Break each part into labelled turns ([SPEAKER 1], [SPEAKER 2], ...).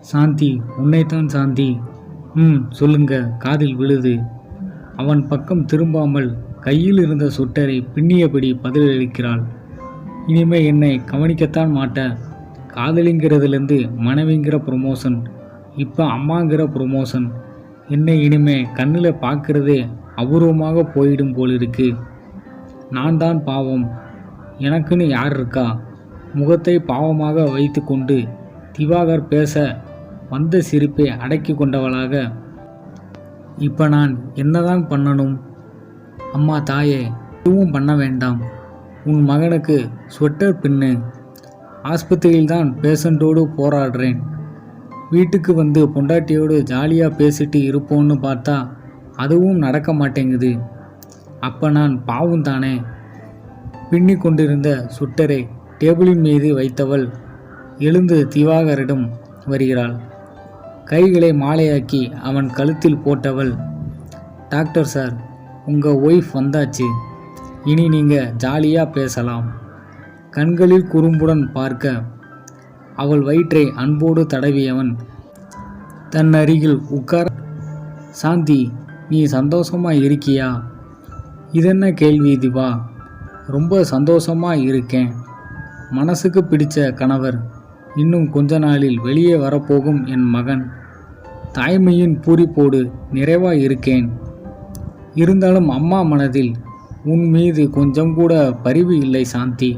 [SPEAKER 1] சாந்தி உன்னைத்தான் சாந்தி. ம் சொல்லுங்க காதில் விழுது. அவன் பக்கம் திரும்பாமல் கையில் இருந்த சுட்டரை பின்னியபடி பதிலளிக்கிறாள். இனிமே என்னை கவனிக்கத்தான் மாட்ட. காதலிங்கிறதுலேருந்து மனைவிங்கிற ப்ரொமோஷன் இப்போ அம்மாங்கிற ப்ரொமோஷன் என்னை இனிமே கண்ணில் பார்க்கறதே அபூர்வமாக போயிடும் போல் இருக்கு நான் தான் பாவம். எனக்குன்னு யார் இருக்கா? முகத்தை பாவமாக வைத்துக்கொண்டு திவாகர் பேச வந்த சிரிப்பை அடக்கி கொண்டவளாக இப்போ நான் என்னதான் பண்ணணும்? அம்மா தாயே எதுவும் பண்ண வேண்டாம். உன் மகனுக்கு ஸ்வெட்டர் பின்னு. ஆஸ்பத்திரியில் தான் பேஷண்ட்டோடு போராடுறேன். வீட்டுக்கு வந்து பொண்டாட்டியோடு ஜாலியாக பேசிட்டு இருப்போன்னு பார்த்தா அதுவும் நடக்க மாட்டேங்குது. அப்போ நான் பாவம் தானே? பின்னி கொண்டிருந்த சுட்டரை டேபிளின் மீது வைத்தவள் எழுந்து திவாகரிடம் வருகிறாள். கைகளை மாலையாக்கி அவன் கழுத்தில் போட்டவள் டாக்டர் சார் உங்கள் ஒய்ஃப் வந்தாச்சு. இனி நீங்கள் ஜாலியாக பேசலாம். கண்களில் குறும்புடன் பார்க்க அவள் வயிற்றை அன்போடு தடவியவன் தன் அருகில் உட்கார சாந்தி நீ சந்தோஷமா இருக்கியா? இதென்ன கேள்வி திவா? ரொம்ப சந்தோஷமாக இருக்கேன். மனசுக்கு பிடிச்ச கணவர் இன்னும் கொஞ்ச நாளில் வெளியே வரப்போகும் என் மகன். தாய்மையின் பூரிப்போடு நிறைவா இருக்கேன். இருந்தாலும் அம்மா மனதில் உன் மீது கொஞ்சம் கூட பரிவு இல்லை சாந்தி.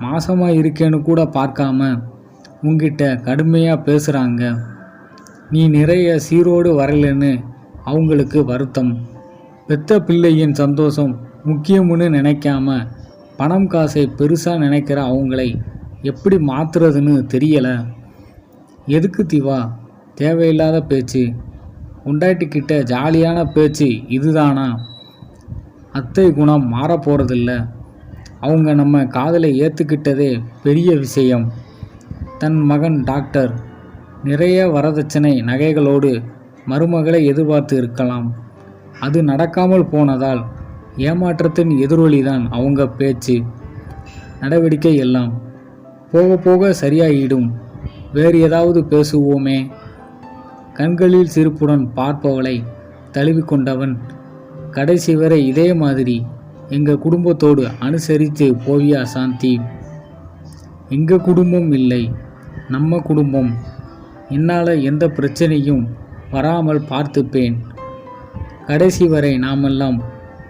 [SPEAKER 1] மாசமாக இருக்கேன்னு கூட பார்க்காம உங்கிட்ட கடுமையாக பேசுகிறாங்க நீ நிறைய சீரோடு வரலன்னு அவங்களுக்கு வருத்தம். பெத்த பிள்ளையின் சந்தோஷம் முக்கியம்னு நினைக்காம பணம் காசை பெருசாக நினைக்கிற அவங்களை எப்படி மாற்றுறதுன்னு தெரியலை. எதுக்கு திவா? தேவையில்லாத பேச்சு. உண்டாட்டிக்கிட்ட ஜாலியான பேச்சு இதுதானா? அத்தை குணம் மாறப் போகிறதில்ல அவங்க நம்ம காதலை ஏற்றுக்கிட்டதே பெரிய விஷயம். தன் மகன் டாக்டர். நிறைய வரதட்சணை நகைகளோடு மருமகளை எதிர்பார்த்து இருக்கலாம். அது நடக்காமல் போனதால் ஏமாற்றத்தின் எதிரொலிதான் அவங்க பேச்சு. நடவடிக்கை எல்லாம். போக போக சரியாயிடும். வேறு ஏதாவது பேசுவோமே. கண்களில் சிரிப்புடன் பார்ப்பவளை தழுவிக்கொண்டவன் கடைசி வரை இதே மாதிரி எங்கள் குடும்பத்தோடு அனுசரித்து போவியா சாந்தி? எங்கள் குடும்பம் இல்லை நம்ம குடும்பம். என்னால் எந்த பிரச்சனையும் வராமல் பார்த்துப்பேன். கடைசி வரை நாமெல்லாம்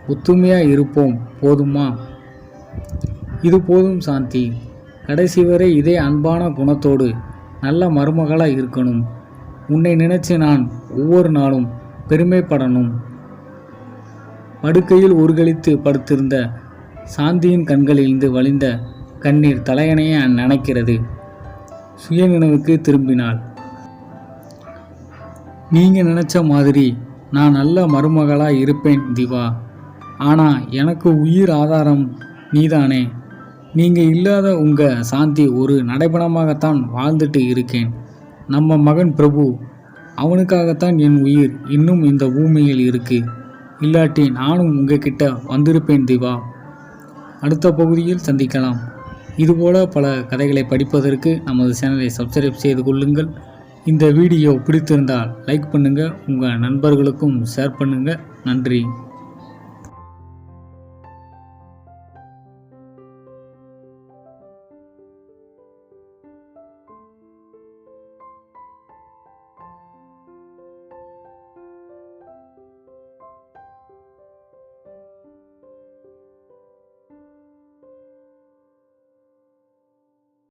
[SPEAKER 1] ஒத்துமையாக இருப்போம் போதுமா? இது போதும் சாந்தி. கடைசி வரை இதே அன்பான குணத்தோடு நல்ல மருமகளாக இருக்கணும். உன்னை நினைச்சு நான் ஒவ்வொரு நாளும் பெருமைப்படணும். படுக்கையில் ஒருகளித்து படுத்திருந்த சாந்தியின் கண்களிலிருந்து வழிந்த கண்ணீர் தலையணைய நினைக்கிறது. சுயநினைவுக்கு திரும்பினாள். நீங்கள் நினச்ச மாதிரி நான் நல்ல மருமகளாக இருப்பேன் திவா. ஆனால் எனக்கு உயிர் ஆதாரம் நீதானே. நீங்கள் இல்லாத உங்கள் சாந்தி ஒரு நடைபணமாகத்தான் வாழ்ந்துட்டு இருக்கேன். நம்ம மகன் பிரபு அவனுக்காகத்தான் என் உயிர் இன்னும் இந்த பூமியில் இருக்கு. இல்லாட்டி நானும் உங்ககிட்ட வந்திருப்பேன் திவா. அடுத்த பகுதியில் சந்திக்கலாம். இதுபோல பல கதைகளை படிப்பதற்கு நமது சேனலை சப்ஸ்கிரைப் செய்து கொள்ளுங்கள். இந்த வீடியோ பிடித்திருந்தால் லைக் பண்ணுங்கள் உங்கள் நண்பர்களுக்கும் ஷேர் பண்ணுங்கள் நன்றி.